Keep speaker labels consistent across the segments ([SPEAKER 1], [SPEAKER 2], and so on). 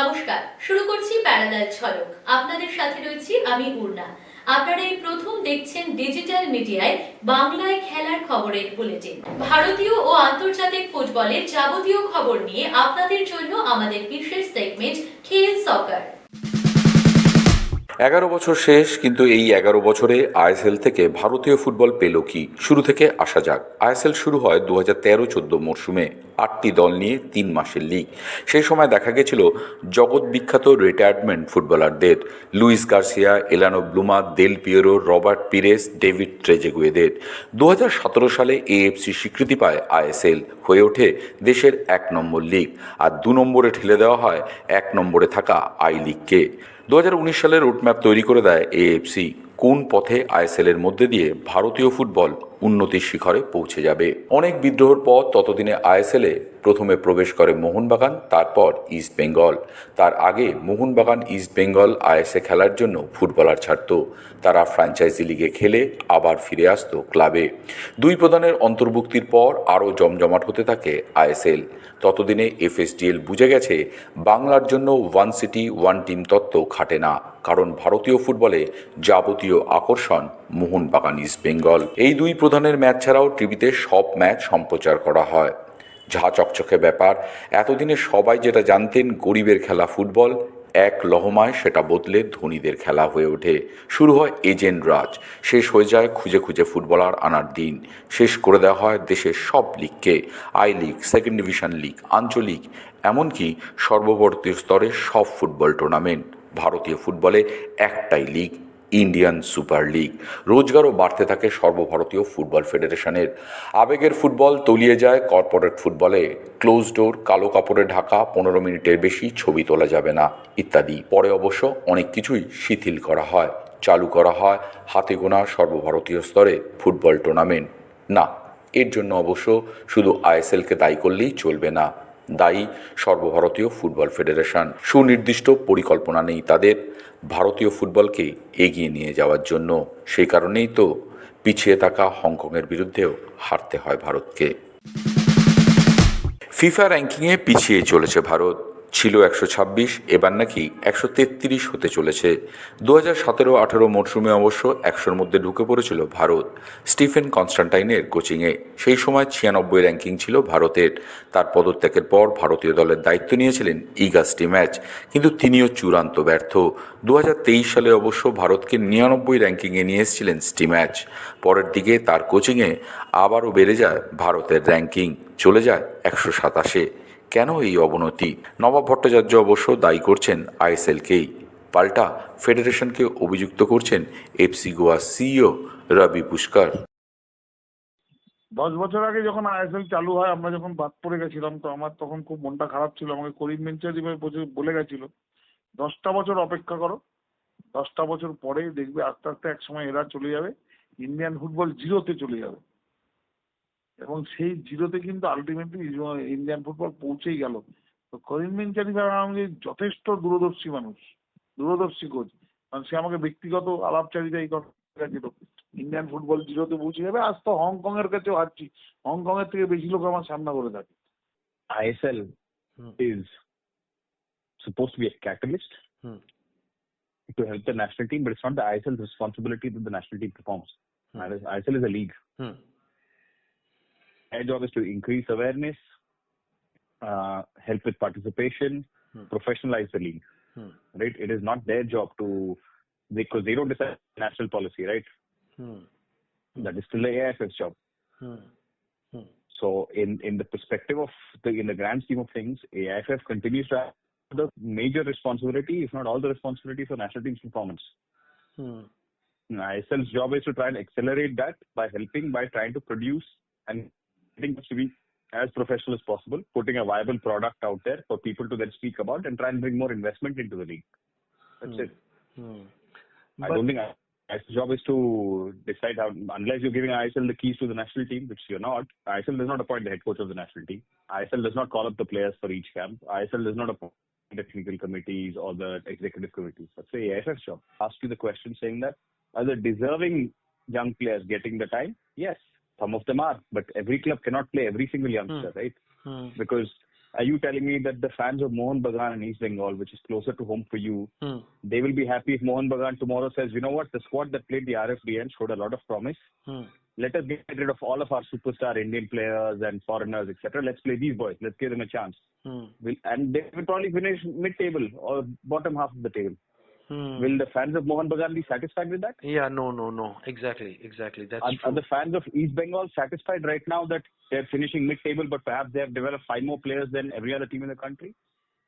[SPEAKER 1] নমস্কার, শুরু করছি প্যারালাল ঝলক আপনাদের সাথে রয়েছি আমি পূর্ণা আপনারা এই প্রথম দেখছেন ডিজিটাল মিডিয়ায় বাংলায় খেলার খবরের বুলেটিন। ভারতীয় ও আন্তর্জাতিক ফুটবলের যাবতীয় খবর নিয়ে আপনাদের জন্য আমাদের বিশেষ সেগমেন্ট খেল সকার
[SPEAKER 2] এগারো বছর শেষ, কিন্তু এই এগারো বছরে আইএসএল থেকে ভারতীয় ফুটবল পেল কি? শুরু থেকে আসা যাক। আইএসএল শুরু হয় দু হাজার তেরো চোদ্দ মরশুমে। আটটি দল নিয়ে তিন মাসের লিগ সেই সময় দেখা গেছিল জগৎ বিখ্যাত রিটায়ারমেন্ট ফুটবলারদের Luis Garcia, Elano Blumer, Del Piero, Robert Pires, David ট্রেজেগুয়েদের। দু হাজার সতেরো সালে এএফসি স্বীকৃতি পায় আইএসএল হয়ে ওঠে দেশের এক নম্বর লিগ আর দু নম্বরে ঠেলে দেওয়া হয় এক নম্বরে থাকা আই লিগকে। দু সালে রুটম্যাপ তৈরি করে দেয় এএফসি কোন পথে আইএসএল এর মধ্যে দিয়ে ভারতীয় ফুটবল উন্নতির শিখরে পৌঁছে যাবে? অনেক বিদ্রোহের পর ততদিনে আইএসএল প্রথমে প্রবেশ করে মোহনবাগান, তারপর ইস্ট বেঙ্গল। তার আগে মোহনবাগান, ইস্ট বেঙ্গল আইএসএ খেলার জন্য ফুটবলার ছাড়তো। তারা ফ্র্যাঞ্চাইজি লিগে খেলে আবার ফিরে আসতো ক্লাবে। দুই প্রধানের অন্তর্ভুক্তির পর আরও জমজমাট হতে থাকে আইএসএল। ততদিনে এফএসডিএল বুঝে গেছে, বাংলার জন্য ওয়ান সিটি, ওয়ান টিম তত্ত্ব খাটে না। কারণ ভারতীয় ফুটবলে যাবতীয় আকর্ষণ মোহনবাগান ইস্ট বেঙ্গল এই দুই প্রধানের ম্যাচ ছাড়াও টিভিতে সব ম্যাচ সম্প্রচার করা হয়। ঝা চকচকে ব্যাপার, এতদিনে সবাই যেটা জানতেন গরিবের খেলা ফুটবল, এক লহমায় সেটা বদলে ধনীদের খেলা হয়ে ওঠে। শুরু হয় এজেন্ট রাজ, শেষ হয়ে যায় খুঁজে খুঁজে ফুটবলার আনার দিন। শেষ করে দেওয়া হয় দেশের সব লিগকে I league second division league আঞ্চলিক, এমনকি সর্ববর্তী স্তরে সব ফুটবল টুর্নামেন্ট ভারতীয় ফুটবলে একটাই লিগ ইন্ডিয়ান সুপার লিগ রোজগারও বাড়তে থাকে সর্বভারতীয় ফুটবল ফেডারেশনের। আবেগের ফুটবল তলিয়ে যায় কর্পোরেট ফুটবলে। ক্লোজ ডোর কালো কাপড়ে ঢাকা, পনেরো মিনিটের বেশি ছবি তোলা যাবে না, ইত্যাদি। পরে অবশ্য অনেক কিছুই শিথিল করা হয়, চালু করা হয় হাতে গোনা সর্বভারতীয় স্তরে ফুটবল টুর্নামেন্ট না, এর জন্য অবশ্য শুধু আইএসএলকে দায়ী করলেই চলবে না। দায়ী সর্বভারতীয় ফুটবল ফেডারেশন। সুনির্দিষ্ট পরিকল্পনা নেই তাদের। ভারতীয় ফুটবলকে এগিয়ে নিয়ে যাওয়ার জন্য। সেই কারণেই তো পিছিয়ে থাকা হংকংয়ের বিরুদ্ধেও হারতে হয় ভারতকে। ফিফা র্যাঙ্কিংয়ে পিছিয়ে চলেছে ভারত। ছিল একশো ছাব্বিশ, এবার নাকি একশো তেত্রিশ হতে চলেছে। দু হাজার সতেরো আঠেরো মরশুমে অবশ্য একশোর মধ্যে ঢুকে পড়েছিল ভারত, স্টিফেন কনস্টান্টাইনের কোচিংয়ে। সেই সময় ছিয়ানব্বই র্যাঙ্কিং ছিল ভারতের। তার পদত্যাগের পর ভারতীয় দলের দায়িত্ব নিয়েছিলেন ইগাস্টি ম্যাচ, কিন্তু তিনিও চূড়ান্ত ব্যর্থ। দু হাজার তেইশ সালে অবশ্য ভারতকে নিরানব্বই র্যাঙ্কিংয়ে নিয়ে এসেছিলেন স্টি ম্যাচ। পরের দিকে তার কোচিংয়ে আবারও বেড়ে যায় ভারতের র্যাঙ্কিং, চলে যায় একশো সাতাশে। কেন এই অবনতি? নবাব ভট্টাচার্য অবশ্য দায়ী করছেন আইএসএলকেই। পাল্টা ফেডারেশনকে অভিযুক্ত করছেন এফসি গোয়া সিইও রবি পুষ্কর।
[SPEAKER 3] দশ বছর আগে যখন আইএসএল চালু হয়, আমরা যখন বাদ পড়ে গেছিলাম, তো আমার তখন খুব মনটা খারাপ ছিল। আমাকে করিম বেঞ্চারি বলে গেছিল, দশটা বছর অপেক্ষা করো। দশটা বছর পরে দেখবে আস্তে আস্তে এক সময় এরা চলে যাবে। ইন্ডিয়ান ফুটবল জিরোতে চলে যাবে। এবং সেই জিরোতে কিন্তু আলটিমেটলি ইন্ডিয়ান ফুটবল পৌঁছেই গেল তো করিম বেঞ্চারি আমাকে যথেষ্ট দূরদর্শী মানুষ দূরদর্শী কোচ কারণ সে আমাকে ব্যক্তিগত আলাপচারিতা এই কথা গেছিল ইন্ডিয়ান ফুটবল জিরোতে পৌঁছে যাবে আজ তো হংকং এর কাছেও হারছি হংকং এর থেকে বেশি লোক আমার সামনা করে থাকে
[SPEAKER 4] ISL
[SPEAKER 5] Hmm.
[SPEAKER 4] is supposed to be a catalyst
[SPEAKER 5] Hmm.
[SPEAKER 4] to help the national team, but it's not the ISL's responsibility that the national team performs.
[SPEAKER 5] Hmm.
[SPEAKER 4] ISL is a league.
[SPEAKER 5] Hmm.
[SPEAKER 4] Their job is to increase awareness, uh, help with participation,
[SPEAKER 5] Hmm.
[SPEAKER 4] professionalize the league.
[SPEAKER 5] Hmm.
[SPEAKER 4] Right? It is not their job to because they don't decide national policy, right?
[SPEAKER 5] Hmm.
[SPEAKER 4] That is still the AIF's job.
[SPEAKER 5] Hmm. Hmm.
[SPEAKER 4] So in in the perspective of the in the grand scheme of things, AIFF continues to have the major responsibility, if not all the responsibility for national team's performance.
[SPEAKER 5] Hmm.
[SPEAKER 4] ISL's job is to try and accelerate that by helping by trying to produce and getting to be as professional as possible, putting a viable product out there for people to then speak about and try and bring more investment into the league. That's
[SPEAKER 5] Hmm.
[SPEAKER 4] it.
[SPEAKER 5] Hmm.
[SPEAKER 4] I
[SPEAKER 5] But-
[SPEAKER 4] don't think ISL's job is to decide how, unless you're giving ISL the keys to the national team, which you're not. ISL does not appoint the head coach of the national team. ISL does not call up the players for each camp. ISL does not appoint the technical committees or the executive committees. That's the AIF's job. Ask you the question saying that are the deserving young players getting the time? Yes, some of them are, but every club cannot play every single youngster, right?
[SPEAKER 5] Hmm.
[SPEAKER 4] Because Are you telling me that the fans of Mohan Bagan and East Bengal, which is closer to home for you,
[SPEAKER 5] Hmm.
[SPEAKER 4] they will be happy if Mohan Bagan tomorrow says, you know what, the squad that played the RFBN showed a lot of promise.
[SPEAKER 5] Hmm.
[SPEAKER 4] Let us get rid of all of our superstar Indian players and foreigners, etc. Let's play these boys. Let's give them a chance.
[SPEAKER 5] Hmm.
[SPEAKER 4] Will, and they will probably finish mid-table or bottom half of the table.
[SPEAKER 5] Hmm.
[SPEAKER 4] Will the fans of Mohan Bagan be satisfied with that?
[SPEAKER 5] Yeah, no, no, no. Exactly, exactly. That's
[SPEAKER 4] Are,
[SPEAKER 5] true.
[SPEAKER 4] are the fans of East Bengal satisfied right now that they're finishing mid-table, but perhaps they have developed five more players than every other team in the country?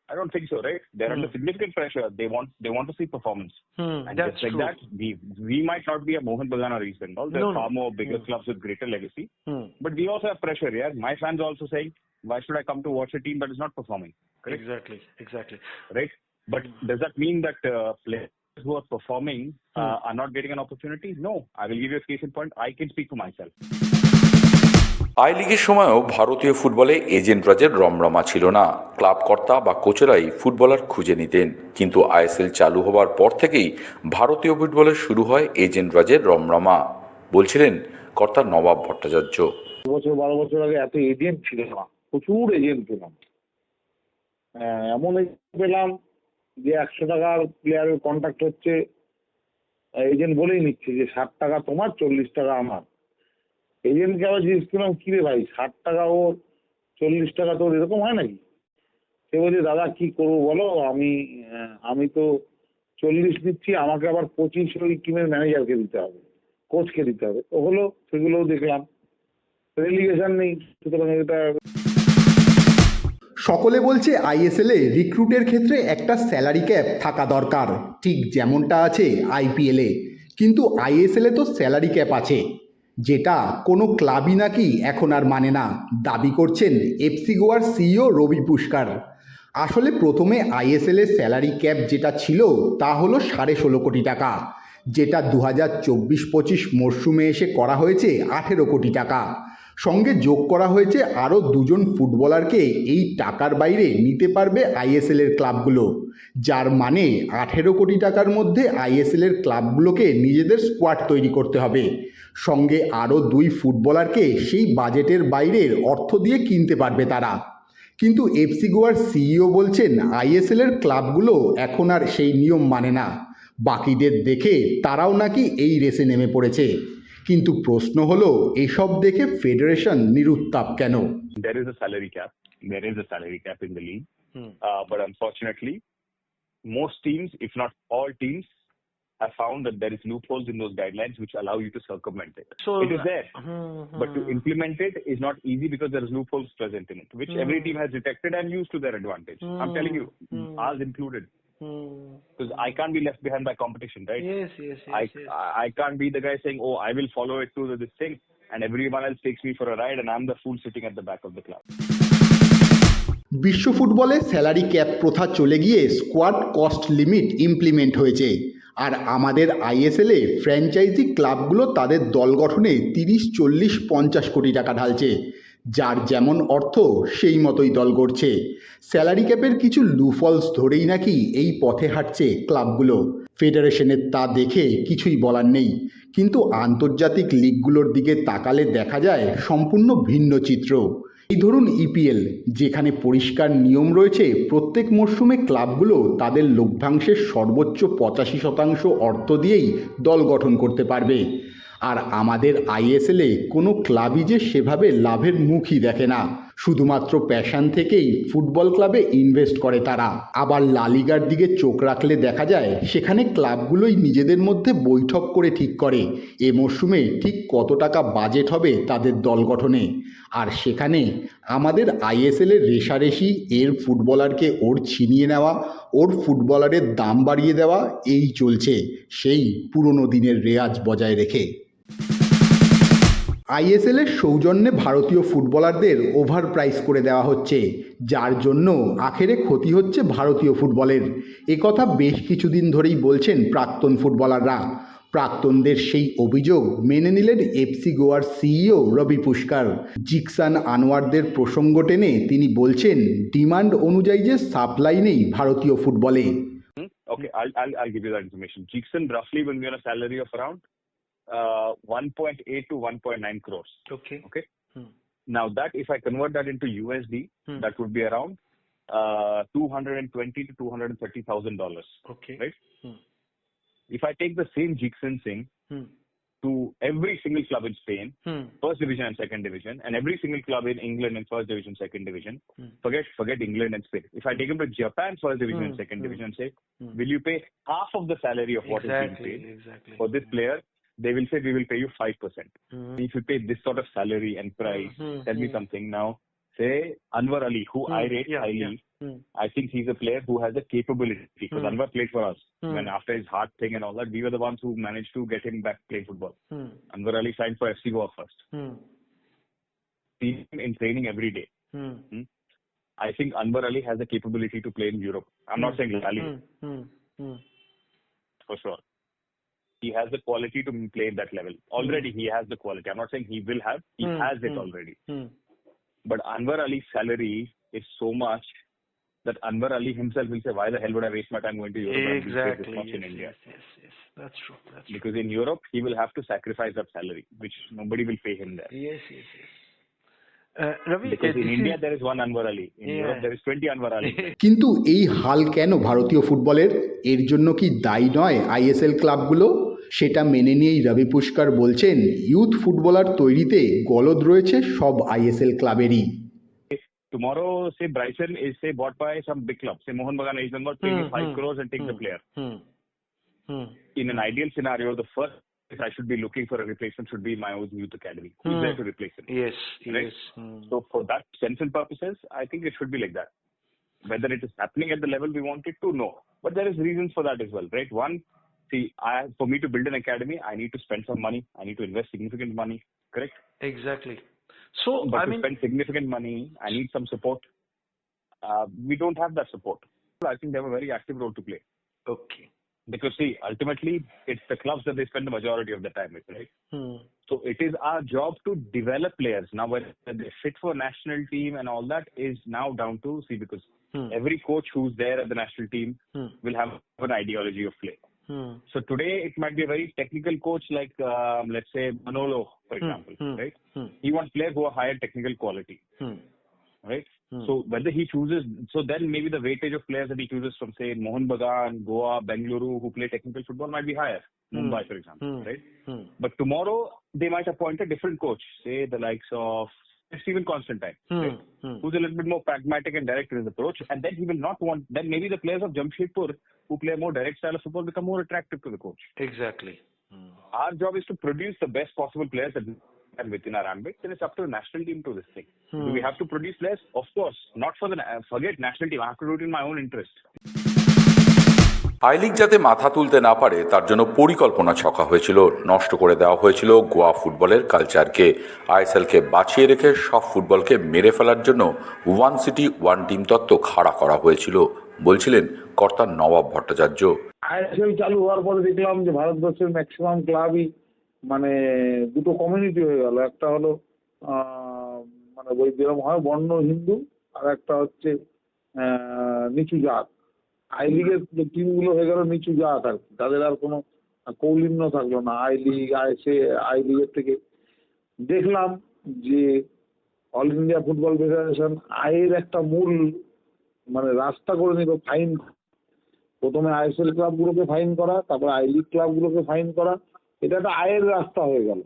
[SPEAKER 4] I don't think so, right? They're
[SPEAKER 5] Hmm.
[SPEAKER 4] under significant pressure. They want they want to see performance,
[SPEAKER 5] Hmm,
[SPEAKER 4] and
[SPEAKER 5] that's
[SPEAKER 4] just like
[SPEAKER 5] true.
[SPEAKER 4] that, we we might not be a Mohan Bagan or East Bengal. There are
[SPEAKER 5] no.
[SPEAKER 4] far more bigger
[SPEAKER 5] Hmm.
[SPEAKER 4] clubs with greater legacy,
[SPEAKER 5] Hmm.
[SPEAKER 4] but we also have pressure. Yeah, my fans are also saying, why should I come to watch a team that is not performing? Correct?
[SPEAKER 5] Exactly, exactly.
[SPEAKER 4] Right? But does that mean that uh, players who are performing uh,
[SPEAKER 5] Hmm.
[SPEAKER 4] are not getting an opportunity? No. I will give you a case in point. I can speak for myself.
[SPEAKER 2] I লিগের সময়ও ভারতীয় ফুটবলে agent রাজের রমরমা ছিল না club কর্তা বা কোচেরাই ফুটবলার খুঁজে নিতেন কিন্তু আইএসএল চালু হবার পর থেকেই ভারতীয় ফুটবলে শুরু হয় এজেন্ট রাজের রমরমা বলছিলেন কর্তা নবাব ভট্টাচার্য
[SPEAKER 3] বছর বারো বছর আগে এত এজেন্ট ছিল না প্রচুর এজেন্ট পেলাম এমন পেলাম যে একশো টাকার প্লেয়ারের কন্ট্যাক্ট হচ্ছে এজেন্ট বলেই নিচ্ছে যে ষাট টাকা তোমার, চল্লিশ টাকা আমার। এজেন্টকে আবার জিজ্ঞেস করলাম, কি রে ভাই, ষাট টাকা ওর, চল্লিশ টাকা তোর, এরকম হয় নাকি? সে বলছে, দাদা, কি করব বলো? আমি আমি তো চল্লিশ দিচ্ছি, আমাকে আবার পঁচিশ ওই টিমের ম্যানেজারকে দিতে হবে কোচকে দিতে হবে। ও হলো, সেগুলোও দেখলাম। রেলিগেশন নেই, সুতরাং এটা
[SPEAKER 6] সকলে বলছে আইএসএলে রিক্রুটের ক্ষেত্রে একটা স্যালারি ক্যাপ থাকা দরকার। ঠিক যেমনটা আছে আইপিএলে কিন্তু আইএসএলে তো স্যালারি ক্যাপ আছে। যেটা কোনো ক্লাবই নাকি এখন আর মানে না। দাবি করছেন এফসি গোয়ার সিইও রবি পুষ্কার। আসলে প্রথমে আইএসএলের স্যালারি ক্যাপ যেটা ছিল, তা হলো সাড়ে ষোলো কোটি টাকা। যেটা দু হাজার চব্বিশ পঁচিশ মরশুমে এসে করা হয়েছে আঠেরো কোটি টাকা। সঙ্গে যোগ করা হয়েছে আরও দুজন ফুটবলারকে এই টাকার বাইরে নিতে পারবে আইএসএলের ক্লাবগুলো। যার মানে আঠেরো কোটি টাকার মধ্যে আইএসএলের ক্লাবগুলোকে নিজেদের স্কোয়াড তৈরি করতে হবে। সঙ্গে আরও দুই ফুটবলারকে সেই বাজেটের বাইরের অর্থ দিয়ে কিনতে পারবে তারা। কিন্তু এফসি গোয়ার সিইও বলছেন আইএসএলের ক্লাবগুলো এখন আর সেই নিয়ম মানে না। বাকিদের দেখে তারাও নাকি এই রেসে নেমে পড়েছে। কিন্তু প্রশ্ন হলো এসব দেখে ফেডারেশন নিরুত্তাপ কেন
[SPEAKER 4] There is a salary cap. There is a salary cap in the league.
[SPEAKER 5] Hmm.
[SPEAKER 4] Uh, but unfortunately, most teams, if not all teams, have found that there is loopholes in those guidelines which allow you to circumvent it.
[SPEAKER 5] So
[SPEAKER 4] it is there.
[SPEAKER 5] Hmm,
[SPEAKER 4] But to
[SPEAKER 5] hmm.
[SPEAKER 4] implement it is not easy because there is loopholes present in it, which every
[SPEAKER 5] Hmm.
[SPEAKER 4] team has detected and used to their advantage. I'm telling you,
[SPEAKER 5] Hmm.
[SPEAKER 4] ours included.
[SPEAKER 5] Hmm.
[SPEAKER 4] Because I can't be left behind by competition, right?
[SPEAKER 5] Yes, yes, yes,
[SPEAKER 4] I,
[SPEAKER 5] yes.
[SPEAKER 4] I I can't be the guy saying, "Oh, I will follow it to this thing," and everyone else takes me for a ride, and I'm the fool sitting at the back of the club.
[SPEAKER 6] বিশ্ব ফুটবলে salary cap প্রথা চলে গিয়ে squad cost limit implement হয়েছে আর আমাদের আইএসএলে franchise ক্লাবগুলো তাদের দল গঠনে তিরিশ চল্লিশ পঞ্চাশ কোটি টাকা ঢালছে যার যেমন অর্থ সেই মতোই দল গড়ছে। স্যালারি ক্যাপের কিছু লুফলস ধরেই নাকি এই পথে হাঁটছে ক্লাবগুলো। ফেডারেশনের তা দেখে কিছুই বলার নেই। কিন্তু আন্তর্জাতিক লিগগুলোর দিকে তাকালে দেখা যায় সম্পূর্ণ ভিন্ন চিত্র। এই ধরুন ইপিএল যেখানে পরিষ্কার নিয়ম রয়েছে, প্রত্যেক মরশুমে ক্লাবগুলো তাদের লভ্যাংশের সর্বোচ্চ পঁচাশি শতাংশ অর্থ দিয়েই দল গঠন করতে পারবে। আর আমাদের আইএসএলে কোনো ক্লাবই যে সেভাবে লাভের মুখই দেখে না। শুধুমাত্র প্যাশান থেকেই ফুটবল ক্লাবে ইনভেস্ট করে তারা। আবার লালিগার দিকে চোখ রাখলে দেখা যায়, সেখানে ক্লাবগুলোই নিজেদের মধ্যে বৈঠক করে ঠিক করে। এ মরশুমে ঠিক কত টাকা বাজেট হবে তাদের দল গঠনে। আর সেখানে আমাদের আইএসএলের রেশারেশি, এর ফুটবলারকে ওর ছিনিয়ে নেওয়া, ওর ফুটবলারের দাম বাড়িয়ে দেওয়া, এই চলছে। সেই পুরনো দিনের রেয়াজ বজায় রেখে। আইএসএলের সৌজন্যে ভারতীয় ফুটবলারদের ওভার প্রাইস করে দেওয়া হচ্ছে যার জন্য আখেরে ক্ষতি হচ্ছে ভারতীয় ফুটবলের। একথা বেশ কিছুদিন ধরেই বলছেন প্রাক্তন ফুটবলাররা। প্রাক্তনদের সেই অভিযোগ মেনে নিলেন এফসি গোয়ার সিইও রবি পুষ্কার। জিকসান আনোয়ারদের প্রসঙ্গ টেনে তিনি বলছেন ডিমান্ড অনুযায়ী যে সাপ্লাই নেই ভারতীয় ফুটবলে?
[SPEAKER 4] Okay, I'll, I'll uh 1.8 to 1.9 crores.
[SPEAKER 5] Okay.
[SPEAKER 4] Okay.
[SPEAKER 5] Hmm.
[SPEAKER 4] Now that if I convert that into USD,
[SPEAKER 5] Hmm.
[SPEAKER 4] that would be around uh, two hundred and twenty to two hundred and thirty thousand dollars.
[SPEAKER 5] Okay.
[SPEAKER 4] Right.
[SPEAKER 5] Hmm.
[SPEAKER 4] If I take the same Jigsaw Singh
[SPEAKER 5] Hmm.
[SPEAKER 4] to every single club in Spain,
[SPEAKER 5] Hmm.
[SPEAKER 4] first division and second division, and every single club in England in first division, second division.
[SPEAKER 5] Hmm.
[SPEAKER 4] Forget forget England and Spain. If I take him to Japan first division and second division and say, will you pay half of the salary of what is being paid
[SPEAKER 5] Exactly.
[SPEAKER 4] for this player? They will say we will pay you five percent.
[SPEAKER 5] Hmm.
[SPEAKER 4] If you pay this sort of salary and price,
[SPEAKER 5] Hmm.
[SPEAKER 4] tell me
[SPEAKER 5] Hmm.
[SPEAKER 4] something now. Say Anwar Ali, who I
[SPEAKER 5] Hmm.
[SPEAKER 4] rate
[SPEAKER 5] Yeah,
[SPEAKER 4] highly.
[SPEAKER 5] yeah. Hmm.
[SPEAKER 4] I think he's a player who has the capability because
[SPEAKER 5] Hmm.
[SPEAKER 4] Anwar played for us. When after his heart thing and all that, we were the ones who managed to get him back playing football. Anwar Ali signed for FC Goa first. Seen him in training every day.
[SPEAKER 5] Hmm.
[SPEAKER 4] I think Anwar Ali has the capability to play in Europe. I'm not saying
[SPEAKER 5] Ali.
[SPEAKER 4] For sure. He has the quality to play at that level. Already he has the quality. I'm not saying he will have. He
[SPEAKER 5] Hmm.
[SPEAKER 4] has it
[SPEAKER 5] Hmm.
[SPEAKER 4] already.
[SPEAKER 5] Hmm.
[SPEAKER 4] But Anwar Ali's salary is so much that Anwar Ali himself will say, why the hell would I waste my time going to Europe and be paid
[SPEAKER 5] Exactly.
[SPEAKER 4] this much
[SPEAKER 5] Yes,
[SPEAKER 4] in India?
[SPEAKER 5] yes, yes, yes. That's true. That's true.
[SPEAKER 4] Because in Europe, he will have to sacrifice that salary, which nobody will pay him there.
[SPEAKER 5] Yes, yes, yes. Uh, Ravi,
[SPEAKER 4] Because
[SPEAKER 5] uh,
[SPEAKER 4] in
[SPEAKER 5] this
[SPEAKER 4] India,
[SPEAKER 5] is-
[SPEAKER 4] there is one Anwar Ali. In
[SPEAKER 5] Yeah.
[SPEAKER 4] Europe, there is 20 Anwar Ali.
[SPEAKER 6] কিন্তু এই হাল কেন ভারতীয় ফুটবলের এর জন্য কি দায়ী নয় আইএসএল ক্লাবগুলো সেটা মেনে নিয়েই রবি পুষ্কার বলছেন ইউথ ফুটবলার তৈরিতে গলদ রয়েছে সব আইএসএল ক্লাবেরই
[SPEAKER 4] Tomorrow, say Bryson is say bought by some big club. Say Mohan Bagan East Bengal, pay me
[SPEAKER 5] Hmm,
[SPEAKER 4] 5
[SPEAKER 5] hmm,
[SPEAKER 4] crores and take the
[SPEAKER 5] hmm,
[SPEAKER 4] player.
[SPEAKER 5] Hmm. Hmm.
[SPEAKER 4] In an ideal scenario, the first I should be looking for a replacement should be my own youth academy. Who's
[SPEAKER 5] Hmm.
[SPEAKER 4] there to replace him?
[SPEAKER 5] Yes,
[SPEAKER 4] Right.
[SPEAKER 5] yes. Hmm.
[SPEAKER 4] So for that sense and purposes, I think it should be like that. Whether it is happening at the level we want it to, no. But there is reasons for that as well, right? One, see, I for me to build an academy, I need to spend some money. I need to invest significant money, correct?
[SPEAKER 5] Exactly. So,
[SPEAKER 4] But
[SPEAKER 5] I
[SPEAKER 4] to
[SPEAKER 5] mean,
[SPEAKER 4] spend significant money, I need some support. Uh, we don't have that support. I think they have a very active role to play.
[SPEAKER 5] okay.
[SPEAKER 4] Because see, ultimately, it's the clubs that they spend the majority of the time with, right?
[SPEAKER 5] Hmm.
[SPEAKER 4] So it is our job to develop players. Now, whether they fit for national team and all that is now down to see because
[SPEAKER 5] Hmm.
[SPEAKER 4] every coach who's there at the national team
[SPEAKER 5] Hmm.
[SPEAKER 4] will have an ideology of play.
[SPEAKER 5] Hmm.
[SPEAKER 4] So today it might be a very technical coach like um, let's say Manolo, for
[SPEAKER 5] Hmm.
[SPEAKER 4] example,
[SPEAKER 5] Hmm.
[SPEAKER 4] right?
[SPEAKER 5] Hmm.
[SPEAKER 4] He wants players who are higher technical quality,
[SPEAKER 5] Hmm.
[SPEAKER 4] right?
[SPEAKER 5] Hmm.
[SPEAKER 4] So whether he chooses, so then maybe the weightage of players that he chooses from say Mohan Bagan, Goa, Bengaluru, who play technical football might be higher. Mumbai, for example, right? But tomorrow they might appoint a different coach, say the likes of Stephen Constantine,
[SPEAKER 5] Hmm.
[SPEAKER 4] right?
[SPEAKER 5] Hmm.
[SPEAKER 4] who's a little bit more pragmatic and direct in his approach, and then he will not want. Then maybe the players of Jamshedpur who play a more direct style of football become more attractive to the coach.
[SPEAKER 5] Exactly. Hmm.
[SPEAKER 4] Our job is to produce the best possible players that can within our ambit. Then it's up to the national team to this thing.
[SPEAKER 5] Hmm.
[SPEAKER 4] Do we have to produce players? Of course, not for the forget national team. I have to do it in my own interest.
[SPEAKER 2] I league যাতে মাথা তুলতে না পারে, তার জন্য পরিকল্পনা ছকা হয়েছিল। নষ্ট করে দেওয়া হয়েছিল গোয়া ফুটবলের কালচারকে। আইএসএলকে বাঁচিয়ে রেখে সব ফুটবলকে মেরে ফেলার জন্য ওয়ান সিটি, ওয়ান টিম তত্ত্ব খাড়া করা হয়েছিল, বলছিলেন কর্তা নবাব ভট্টাচার্য।
[SPEAKER 3] আইএসএল চালু হওয়ার পরে দেখলাম যে ভারতবর্ষের ম্যাক্সিমাম ক্লাবই মানে দুটো কমিউনিটি হয়ে গেল। একটা হলো মানে যেরকম হয় বর্ণ হিন্দু, আর একটা হচ্ছে নিচু জাত। আই লিগের যে টিমগুলো হয়ে গেল নিচু জাত আর কি তাদের আর কোনো কৌলিন্য থাকল না। আই লিগ আইসে আই লিগের থেকে। দেখলাম যে অল ইন্ডিয়া ফুটবল ফেডারেশন আয়ের একটা মূল মানে রাস্তা করে নিল ফাইন প্রথমে আইএসএল ক্লাবগুলোকে ফাইন করা তারপর আই লিগ ক্লাবগুলোকে ফাইন করা। এটা একটা আয়ের রাস্তা হয়ে গেল।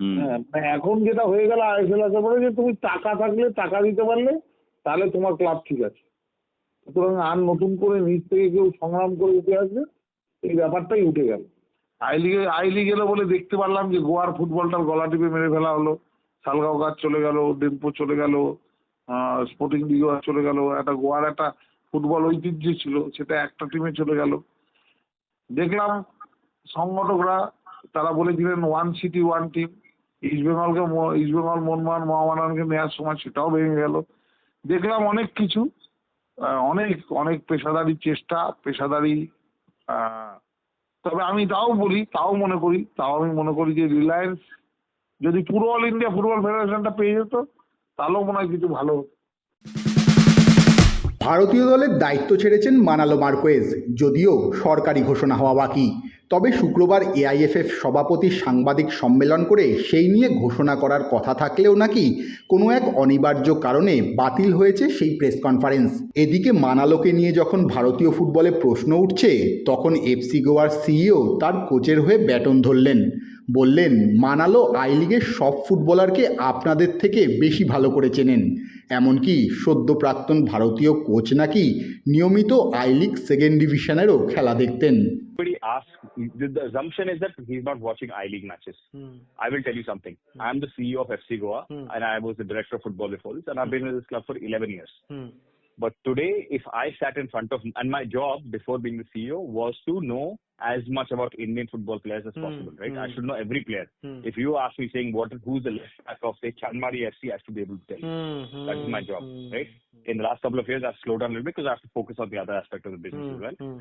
[SPEAKER 3] হ্যাঁ মানে এখন যেটা হয়ে গেল আইএসএল আসার পরে যে তুমি টাকা থাকলে টাকা দিতে পারলে তাহলে তোমার ক্লাব ঠিক আছে। সুতরাং আর নতুন করে নিচ থেকে কেউ সংগ্রাম করে উঠে আসবে, এই ব্যাপারটাই উঠে গেল। আই লিগে, আই লিগ এলো বলে দেখতে পারলাম যে গোয়ার ফুটবলটার গলা টিপে মেরে ফেলা হলো। সালগাঁও গাছ চলে গেল, ডেম্পো চলে গেল স্পোর্টিং ডিগোয়া চলে গেল। একটা গোয়ার একটা ফুটবল ঐতিহ্য ছিল, সেটা একটা টিমে চলে গেল। দেখলাম সংগঠকরা, তারা বলেছিলেন ওয়ান সিটি ওয়ান টিম ইস্টবেঙ্গলকে ইস্টবেঙ্গল মোহনবাগান মহামারানকে নেওয়ার সময় সেটাও ভেঙে গেল। দেখলাম অনেক কিছু। অনেক অনেক পেশাদারি চেষ্টা, পেশাদারি তবে আমি তাও বলি, তাও মনে করি, তাও আমি মনে করি যে রিলায়েন্স যদি পুরো অল ইন্ডিয়া ফুটবল ফেডারেশনটা পেয়ে যেত, তাহলেও মনে হয় কিছু ভালো
[SPEAKER 6] ভারতীয় দলের দায়িত্ব ছেড়েছেন মানালো মার্কোয়েজ, যদিও সরকারি ঘোষণা হওয়া বাকি। তবে শুক্রবার এআইএফএফ সভাপতি সাংবাদিক সম্মেলন করে সেই নিয়ে ঘোষণা করার কথা থাকলেও নাকি কোনো এক অনিবার্য কারণে বাতিল হয়েছে সেই প্রেস কনফারেন্স। এদিকে মানালোকে নিয়ে যখন ভারতীয় ফুটবলে প্রশ্ন উঠছে, তখন এফসি গোয়ার সিইও তার কোচের হয়ে ব্যাটন ধরলেন। বললেন, মানালো আই লিগের সব ফুটবলারকে আপনাদের থেকে বেশি ভালো করে চেনেন। এমনকি সদ্য প্রাক্তন ভারতীয় কোচ নাকি নিয়মিত আই লিগ সেকেন্ড ডিভিশনেরও খেলা দেখতেন
[SPEAKER 4] Everybody asks, the, the assumption is that he's not watching I League matches.
[SPEAKER 5] Hmm.
[SPEAKER 4] I will tell you something. I'm the CEO of FC Goa
[SPEAKER 5] Hmm.
[SPEAKER 4] and I was the director of football before this and I've been with this club for 11 years.
[SPEAKER 5] Hmm.
[SPEAKER 4] But today, if I sat in front of, and my job before being the CEO was to know as much about Indian football players as
[SPEAKER 5] Hmm,
[SPEAKER 4] possible, right? I
[SPEAKER 5] hmm.
[SPEAKER 4] should know every player.
[SPEAKER 5] Hmm.
[SPEAKER 4] If you ask me saying what, who's the left back of say Chanmari FC, I to be able to tell you.
[SPEAKER 5] Hmm.
[SPEAKER 4] That is my job,
[SPEAKER 5] Hmm.
[SPEAKER 4] right? In the last couple of years, I've slowed down a little bit because I have to focus on the other aspect of the business
[SPEAKER 5] Hmm.
[SPEAKER 4] as well.
[SPEAKER 5] Hmm.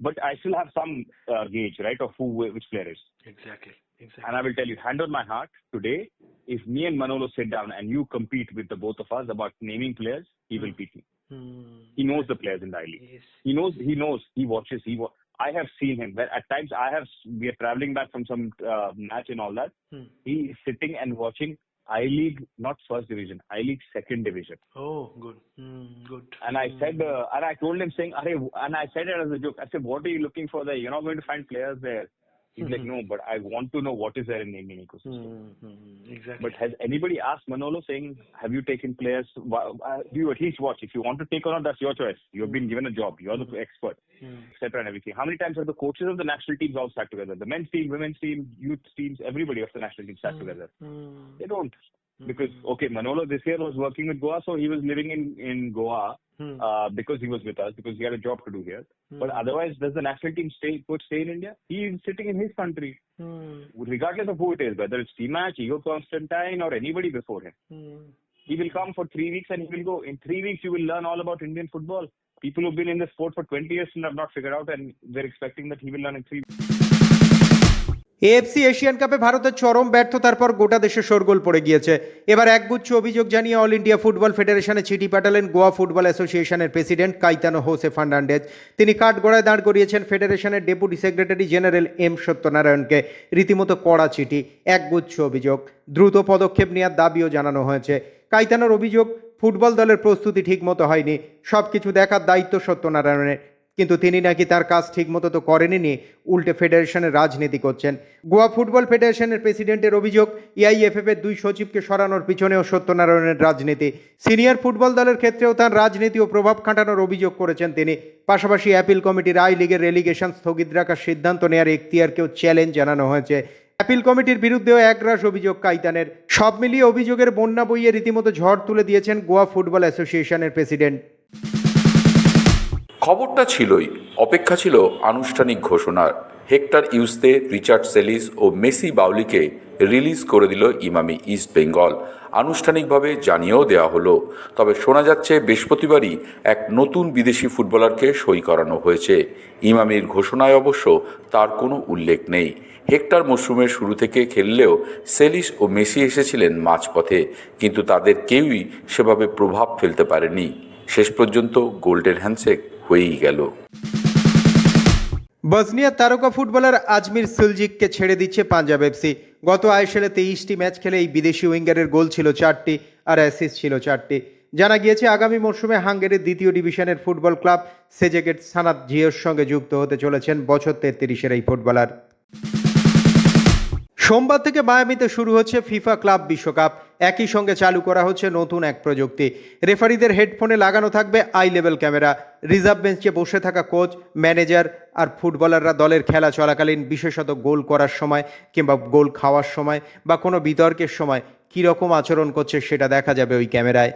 [SPEAKER 4] But I still have some uh, gauge, right, of who which player is.
[SPEAKER 5] Exactly. Exactly.
[SPEAKER 4] And I will tell you, hand on my heart, today, if me and Manolo sit down and you compete with the both of us about naming players, he will beat me.
[SPEAKER 5] Hmm.
[SPEAKER 4] He knows the players in the I League.
[SPEAKER 5] Yes.
[SPEAKER 4] He knows. He knows. He watches. He. Wa- I have seen him. Where at times I have. We are traveling back from some uh, match and all that.
[SPEAKER 5] Hmm.
[SPEAKER 4] He is sitting and watching I League, not first division, I League second division.
[SPEAKER 5] Oh, good. Hmm. Good.
[SPEAKER 4] And I
[SPEAKER 5] Hmm.
[SPEAKER 4] said, uh, and I told him saying, Arey, and I said it as a joke. I said, what are you looking for there? You're not going to find players there. He's like, no, but I want to know what is there in the Indian ecosystem.
[SPEAKER 5] Hmm. Hmm. Exactly.
[SPEAKER 4] But has anybody asked Manolo saying, have you taken players? Do you at least watch? If you want to take or not, that's your choice. You've been given a job. You're the expert,
[SPEAKER 5] Hmm.
[SPEAKER 4] etc. and everything. How many times have the coaches of the national teams all sat together? The men's team, women's team, youth teams, everybody of the national team sat together. They don't. Because, okay, Manolo this year was working with Goa, so he was living in, in Goa
[SPEAKER 5] Hmm.
[SPEAKER 4] uh, because he was with us, because he had a job to do here. But otherwise, does the national team stay, coach stay in India? He is sitting in his country,
[SPEAKER 5] Hmm.
[SPEAKER 4] regardless of who it is, whether it's T-Match, Igor Constantine, or anybody before him.
[SPEAKER 5] Hmm.
[SPEAKER 4] He will come for three weeks and he will go. In three weeks, you will learn all about Indian football. People who've been in the sport for 20 years and have not figured out, and they're expecting that he will learn in three
[SPEAKER 7] AFC Asian কাপে ভারতের চরম ব্যর্থতার পর গোটা দেশে শোরগোল পড়ে গিয়েছে। এবার একগুচ্ছ অভিযোগ জানিয়ে অল ইন্ডিয়া ফুটবল ফেডারেশনে চিঠি পাঠালেন গোয়া ফুটবল অ্যাসোসিয়েশনের প্রেসিডেন্ট কাইতানো হোসে ফার্নান্ডেজ। তিনি কাঠগড়ায় দাঁড় করিয়েছেন ফেডারেশনের ডেপুটি সেক্রেটারি জেনারেল এম সত্যনারায়ণকে। রীতিমতো কড়া চিঠি, একগুচ্ছ অভিযোগ। দ্রুত পদক্ষেপ নেওয়ার দাবিও জানানো হয়েছে। কাইতানোর অভিযোগ, ফুটবল দলের প্রস্তুতি ঠিকমতো হয়নি। সব কিছু দেখার দায়িত্ব সত্যনারায়ণের। কিন্তু তিনি নাকি তার কাজ ঠিকমতো তো করেননি উল্টে ফেডারেশনের রাজনীতি করছেন। গোয়া ফুটবল ফেডারেশনের প্রেসিডেন্টের অভিযোগ ইআইএফএফ এর দুই সচিবকে সরানোর পিছনেও সত্যনারায়ণের রাজনীতি। সিনিয়র ফুটবল দলের ক্ষেত্রেও তার রাজনীতি ও প্রভাব খাটানোর অভিযোগ করেছেন তিনি। পাশাপাশি অ্যাপিল কমিটির আই লিগের রেলিগেশন স্থগিত রাখার সিদ্ধান্ত নেওয়ার এখতিয়ারকেও চ্যালেঞ্জ জানানো হয়েছে। অ্যাপিল কমিটির বিরুদ্ধেও একরাশ অভিযোগ কাইতানের। সব মিলিয়ে অভিযোগের বন্যা বইয়ে রীতিমতো ঝড় তুলে দিয়েছেন গোয়া ফুটবল অ্যাসোসিয়েশনের প্রেসিডেন্ট।
[SPEAKER 2] খবরটা ছিলই, অপেক্ষা ছিল আনুষ্ঠানিক ঘোষণার। হেক্টর ইউসতে রিচার্ড সেলিস ও মেসি বাউলিকে রিলিজ করে দিল ইমামি ইস্ট বেঙ্গল। আনুষ্ঠানিকভাবে জানিয়েও দেওয়া হলো, তবে শোনা যাচ্ছে বৃহস্পতিবারই এক নতুন বিদেশি ফুটবলারকে সই করানো হয়েছে। ইমামির ঘোষণায় অবশ্য তার কোনো উল্লেখ নেই। হেক্টর মরশুমের শুরু থেকে খেললেও সেলিস ও মেসি এসেছিলেন মাঝপথে, কিন্তু তাদের কেউই সেভাবে প্রভাব ফেলতে পারেনি। শেষ পর্যন্ত গোল্ডেন হ্যান্ডশেক হয়েই গেল।
[SPEAKER 7] বসনিয়ার তারকা ফুটবলার আজমির সুলজিককে ছেড়ে দিচ্ছে পাঞ্জাব এফসি গত আইএসএলে তেইশটি ম্যাচ খেলে এই বিদেশি উইঙ্গারের গোল ছিল চারটি আর অ্যাসিস্ট ছিল চারটি। জানা গিয়েছে, আগামী মরশুমে হাঙ্গেরির দ্বিতীয় ডিভিশনের ফুটবল ক্লাব সেজেগেট সানাত জিওর সঙ্গে যুক্ত হতে চলেছেন বছর তেত্রিশের এই ফুটবলার। সোমবার থেকে মায়ামিতে শুরু হচ্ছে ফিফা ক্লাব বিশ্বকাপ। একই সঙ্গে চালু করা হচ্ছে নতুন এক প্রযুক্তি। রেফারিদের হেডফোনে লাগানো থাকবে আই লেভেল ক্যামেরা। রিজার্ভ বেঞ্চে বসে থাকা কোচ, ম্যানেজার আর ফুটবলাররা দলের খেলা চলাকালীন বিশেষত গোল করার সময় কিংবা গোল খাওয়ার সময় বা কোনো বিতর্কের সময় কীরকম আচরণ করছে সেটা দেখা যাবে ওই ক্যামেরায়।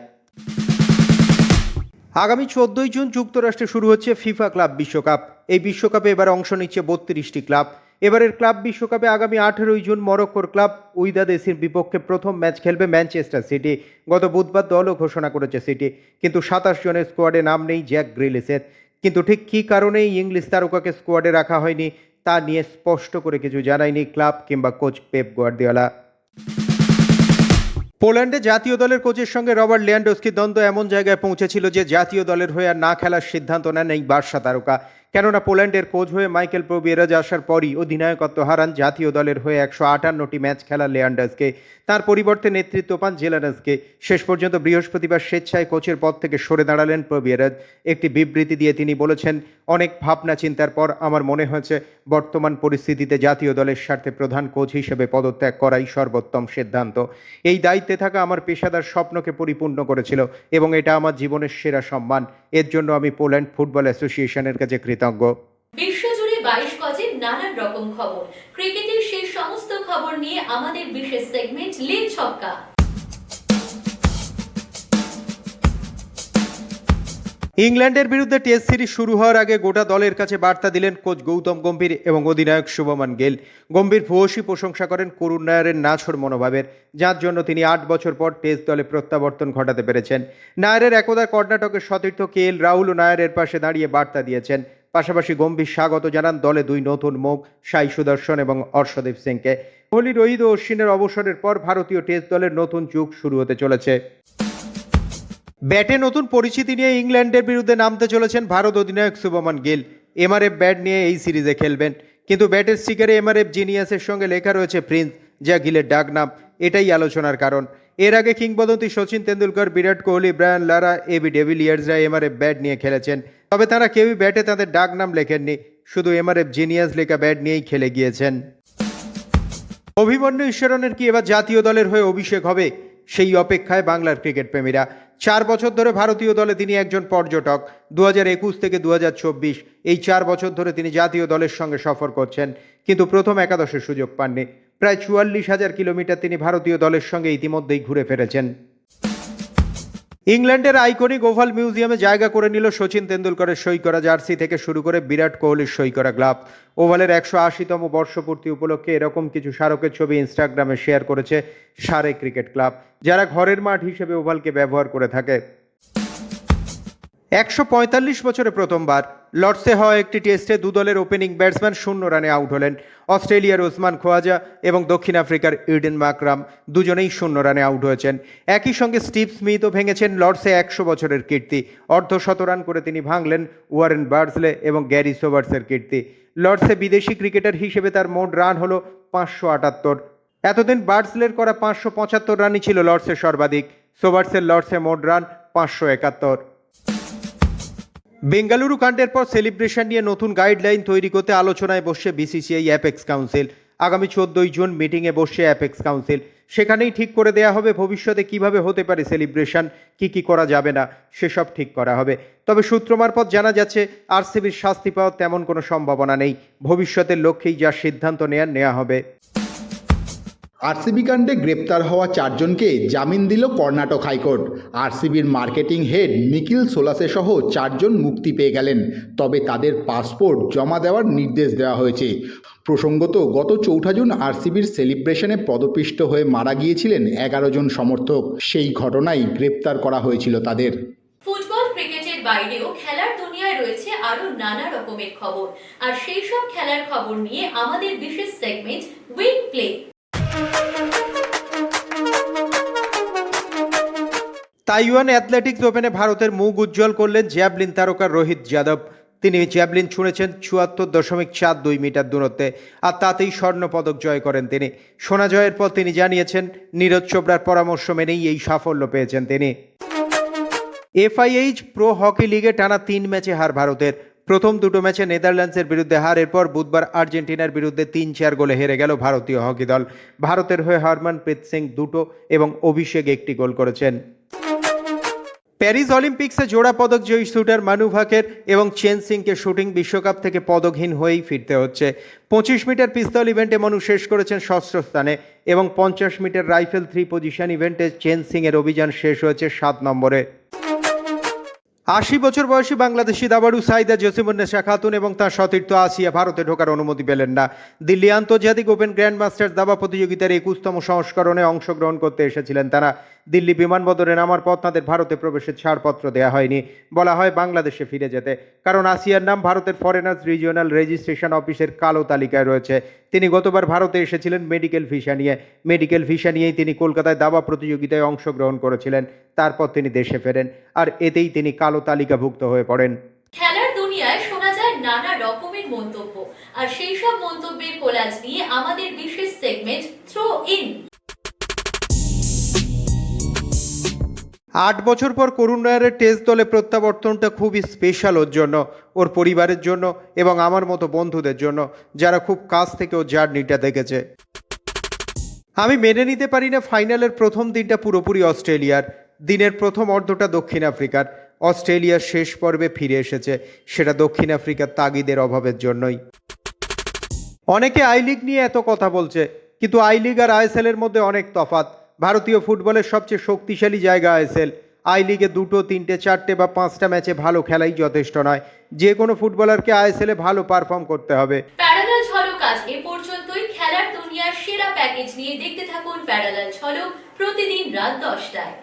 [SPEAKER 7] আগামী চোদ্দই জুন যুক্তরাষ্ট্রে শুরু হচ্ছে ফিফা ক্লাব বিশ্বকাপ। এই বিশ্বকাপে এবার অংশ নিচ্ছে বত্রিশটি ক্লাব। এবারের ক্লাব বিশ্বকাপে আগামী আঠেরোই জুন মরক্কোর ক্লাব উইদাদেসির বিপক্ষে প্রথম ম্যাচ খেলবে ম্যানচেস্টার সিটি। গত বুধবার দলও ঘোষণা করেছে সিটি। কিন্তু সাতাশ জনের স্কোয়াডে নাম নেই জ্যাক গ্রিলিসের। কিন্তু ঠিক কী কারণে ইংলিশ তারকাকে স্কোয়াডে রাখা হয়নি, তা নিয়ে স্পষ্ট করে কিছু জানায়নি ক্লাব কিংবা কোচ পেপ গোয়ার্দিওলা। পোল্যান্ডে জাতীয় দলের কোচের সঙ্গে রবার্ট লিয়ান্ডোস্কি দ্বন্দ্ব এমন জায়গায় পৌঁছেছিল যে জাতীয় দলের হয়ে আর না খেলার সিদ্ধান্ত নেন এই বার্সা তারকা। কেননা পোল্যান্ডের কোচ হয়ে মাইকেল প্রবিয়েরাজ আসার পরই অধিনায়কত্ব হারান জাতীয় দলের হয়ে একশো আটান্নটি ম্যাচ খেলা লেয়ান্ডার্সকে। তার পরিবর্তে নেতৃত্ব পান জেলানাসকে শেষ পর্যন্ত বৃহস্পতিবার স্বেচ্ছায় কোচের পদ থেকে সরে দাঁড়ালেন প্রবিয়েরাজ। একটি বিবৃতি দিয়ে তিনি বলেছেন, অনেক ভাবনা চিন্তার পর আমার মনে হয়েছে, বর্তমান পরিস্থিতিতে জাতীয় দলের স্বার্থে প্রধান কোচ হিসেবে পদত্যাগ করাই সর্বোত্তম সিদ্ধান্ত। এই দায়িত্বে থাকা আমার পেশাদার স্বপ্নকে পরিপূর্ণ করেছিল এবং এটা আমার জীবনের সেরা সম্মান। এর জন্য আমি পোল্যান্ড ফুটবল অ্যাসোসিয়েশনের কাছে কৃতজ্ঞ।
[SPEAKER 1] বিশ্বজুড়ে বাইশ গজে নানান রকম খবর। ক্রিকেটের সেই সমস্ত খবর নিয়ে আমাদের বিশেষ সেগমেন্ট লিগ ছক্কা।
[SPEAKER 7] ইংল্যান্ডের বিরুদ্ধে টেস্ট সিরিজ শুরু হওয়ার আগে গোটা দলের কাছে বার্তা দিলেন কোচ গৌতম গম্ভীর এবং অধিনায়ক শুভমান গেল। গম্ভীর ভূয়সী প্রশংসা করেন করুণ নায়ারের নাছর মনোভাবের, যার জন্য তিনি আট বছর পর টেস্ট দলে প্রত্যাবর্তন ঘটাতে পেরেছেন। নায়ারের একদা কর্ণাটকের সতীর্থ কে এল রাহুল নায়ারের পাশে দাঁড়িয়ে বার্তা দিয়েছেন। পাশাপাশি গম্ভীর স্বাগত জানান দলে দুই নতুন মুখ, সাই সুদর্শন এবং অর্শদীপ সিংকে। কোহলি রোহিত ও অশ্বিনের অবসরের পর ভারতীয় টেস্ট দলের নতুন যুগ শুরু হতে চলেছে। ব্যাটে নতুন পরিচিতি নিয়ে ইংল্যান্ডের বিরুদ্ধে নামতে চলেছেন ভারত অধিনায়ক শুভমান গিল। এমআরএফ ব্যাট নিয়ে এই সিরিজে খেলবেন। কিন্তু ব্যাটের স্টিকারে এমআরএফ জিনিয়াসের সঙ্গে লেখা রয়েছে প্রিন্স, যা গিলের ডাক নাম। এটাই আলোচনার কারণ। এর আগে কিংবদন্তি Sachin Tendulkar, Virat Kohli, Brian Lara AB ডেভিলিয়ার্সরা MRF bat নিয়ে খেলেছেন। তবে তারা কেউই ব্যাটে তাদের ডাক নাম লেখেননি। শুধু এমআরএফ জিনিয়াস লেখা ব্যাট নিয়েই খেলে গিয়েছেন। অভিমন্যু ঈশ্বরনের কি এবার জাতীয় দলের হয়ে অভিষেক হবে? সেই অপেক্ষায় বাংলার ক্রিকেট প্রেমীরা। চার বছর ধরে ভারতীয় দলে তিনি একজন পর্যটক। দু একুশ থেকে দু এই চার বছর ধরে তিনি জাতীয় দলের সঙ্গে সফর করছেন, কিন্তু প্রথম একাদশের সুযোগ পাননি। প্রায় চুয়াল্লিশ হাজার কিলোমিটার তিনি ভারতীয় দলের সঙ্গে ইতিমধ্যেই ঘুরে ফিরেছেন। ইংল্যান্ডের আইকনিক ওভাল মিউজিয়ামে জায়গা করে নিল সচিন তেন্ডুলকরের সই করা জার্সি থেকে শুরু করে বিরাট কোহলির সই করা গ্লাভ। ওভালের একশো আশিতম বর্ষপূর্তি উপলক্ষে এরকম কিছু স্মারকের ছবি ইনস্টাগ্রামে শেয়ার করেছে সারে ক্রিকেট ক্লাব, যারা ঘরের মাঠ হিসেবে ওভালকে ব্যবহার করে থাকে। একশো পঁয়তাল্লিশ বছরে প্রথমবার লর্ডসে হওয়া একটি টেস্টে দু দলের ওপেনিং ব্যাটসম্যান শূন্য রানে আউট হলেন। অস্ট্রেলিয়ার ওসমান খোয়াজা এবং দক্ষিণ আফ্রিকার ইডেন মাকরাম দুজনেই শূন্য রানে আউট হয়েছেন। একই সঙ্গে স্টিভ স্মিথও ভেঙেছেন লর্ডসে একশো বছরের কীর্তি। অর্ধ শতরান করে তিনি ভাঙলেন ওয়ারেন বার্সলে এবং গ্যারি সোভার্সের কীর্তি। লর্ডসে বিদেশি ক্রিকেটার হিসেবে তার মোট রান হল পাঁচশো আটাত্তর। এতদিন বার্সলের করা পাঁচশো পঁচাত্তর রানই ছিল লর্ডসের সর্বাধিক। সোভার্সের লর্ডসে মোট রান পাঁচশো একাত্তর। বেঙ্গালুরু কাণ্ডের পর সেলিব্রেশন নিয়ে নতুন গাইডলাইন তৈরি করতে আলোচনায় বসছে বিসিসিআই অ্যাপেক্স কাউন্সিল। আগামী চোদ্দই জুন মিটিংয়ে বসছে অ্যাপেক্স কাউন্সিল। সেখানেই ঠিক করে দেয়া হবে ভবিষ্যতে কীভাবে হতে পারে সেলিব্রেশন, কি কি করা যাবে না, সেসব ঠিক করা হবে। তবে সূত্র মারফত জানা যাচ্ছে, আরসিবির শাস্তি পাওয়ার তেমন কোনো সম্ভাবনা নেই। ভবিষ্যতের লক্ষ্যেই যা সিদ্ধান্ত নেয়ার নেওয়া হবে।
[SPEAKER 6] আরসিবি কাণ্ডে গ্রেপ্তার হওয়া চারজনকে জামিন দিল কর্ণাটক হাইকোর্ট। আরসিবির মার্কেটিং হেড নিখিল সোলাসে সহ চারজন মুক্তি পেয়ে গেলেন, তবে তাদের পাসপোর্ট জমা দেওয়ার নির্দেশ দেওয়া হয়েছে। প্রসঙ্গত, গত চৌঠা জুন আরসিবির সেলিব্রেশনে পদপিষ্ট হয়ে মারা গিয়েছিলেন এগারো জন সমর্থক। সেই ঘটনায় গ্রেপ্তার করা হয়েছিল তাদের।
[SPEAKER 1] ক্রিকেটের বাইরেও খেলার দুনিয়ায় রয়েছে আরও নানা রকমের খবর। আর সেই সব খেলার খবর নিয়ে আমাদের বিশেষ সেগমেন্ট প্লে
[SPEAKER 7] তাইওয়ান অ্যাথলেটিক্স ওপেনে ভারতের মুখ উজ্জ্বল করলেন জ্যাভলিন তারকা রোহিত যাদব। তিনি জ্যাভলিন ছুঁড়েছেন চুয়াত্তর দশমিক চার দুই মিটার দূরত্বে, আর তাতেই স্বর্ণ পদক জয় করেন তিনি। সোনা জয়ের পর তিনি জানিয়েছেন, নীরজ চোপড়ার পরামর্শ মেনেই এই সাফল্য পেয়েছেন তিনি। এফআইএইচ প্রো হকি লিগে টানা তিন ম্যাচে হার ভারতের। প্রথম দুটো ম্যাচে নেদারল্যান্ডসের বিরুদ্ধে হারের পর বুধবার আর্জেন্টিনার বিরুদ্ধে তিন চার গোলে হেরে গেল ভারতীয় হকি দল। ভারতের হয়ে হরমনপ্রীত সিং দুটো এবং অভিষেক একটি গোল করেছেন। প্যারিস অলিম্পিক্সে জোড়া পদক জয়ী শুটার মানু ভাকের এবং চেন সিংকে শুটিং বিশ্বকাপ থেকে পদকহীন হয়েই ফিরতে হচ্ছে। পঁচিশ মিটার পিস্তল ইভেন্টে মনু শেষ করেছেন ষষ্ঠ স্থানে এবং পঞ্চাশ মিটার রাইফেল থ্রি পজিশন ইভেন্টে চেন সিংয়ের অভিযান শেষ হয়েছে সাত নম্বরে। আশি বছর বয়সী বাংলাদেশি দাবাড়ু সাইদা জসিমুন্নেসা খাতুন এবং তার সতীর্থ আসিয়া ভারতে ঢোকার অনুমতি পেলেন না। দিল্লি আন্তর্জাতিক ওপেন গ্র্যান্ড মাস্টার্স দাবা প্রতিযোগিতার একুশতম সংস্করণে অংশগ্রহণ করতে এসেছিলেন তারা। দিল্লি বিমানবন্দরে নামার পর তাদের ভারতে প্রবেশের ছাড়পত্র দেওয়া হয়নি। বলা হয় বাংলাদেশে ফিরে যেতে। কারণ আসিয়ার নাম ভারতের ফরেনার্স রিজিওনাল রেজিস্ট্রেশন অফিসের কালো তালিকায় রয়েছে। তিনি গতবার ভারতে এসেছিলেন মেডিকেল ভিসা নিয়ে। মেডিকেল ভিসা নিয়েই তিনি কলকাতায় দাবা প্রতিযোগিতায় অংশগ্রহণ করেছিলেন। তারপর তিনি দেশে ফেরেন। আর এতেই তিনি কালো তালিকাভুক্ত হয়ে পড়েন।
[SPEAKER 1] খেলার দুনিয়ায় শোনা যায় নানা রকমের মন্তব্য আর সেই সব মন্তব্যের কোলাজ নিয়ে আমাদের বিশেষ সেগমেন্ট থ্রো ইন
[SPEAKER 7] আট বছর পর করুণ রায়ের টেস্ট দলে প্রত্যাবর্তনটা খুবই স্পেশাল ওর জন্য ওর পরিবারের জন্য এবং আমার মতো বন্ধুদের জন্য যারা খুব কাছ থেকে ওর জার্নিটা দেখেছে। আমি মেনে নিতে পারি না ফাইনালের প্রথম দিনটা পুরোপুরি অস্ট্রেলিয়ার দিনের প্রথম অর্ধটা দক্ষিণ আফ্রিকার। অস্ট্রেলিয়ার শেষ পর্বে ফিরে এসেছে, সেটা দক্ষিণ আফ্রিকার তাগিদের অভাবের জন্যই। অনেকে আই লিগ নিয়ে এত কথা বলছে, কিন্তু আই লিগ আর আইএসএল এর মধ্যে অনেক তফাৎ। ভারতীয় ফুটবলের সবচেয়ে শক্তিশালী জায়গা আইএসএল আই লিগে দুটো, তিনটে, চারটে বা পাঁচটা ম্যাচে ভালো খেলাই যথেষ্ট নয়। যে কোনো ফুটবলারকে আইএসএল এ ভালো পারফর্ম করতে হবে।
[SPEAKER 1] এ পর্যন্তই। খেলার দুনিয়ার সেরা প্যাকেজ নিয়ে দেখতে থাকুন প্যারালাল প্রতিদিন রাত দশটায়।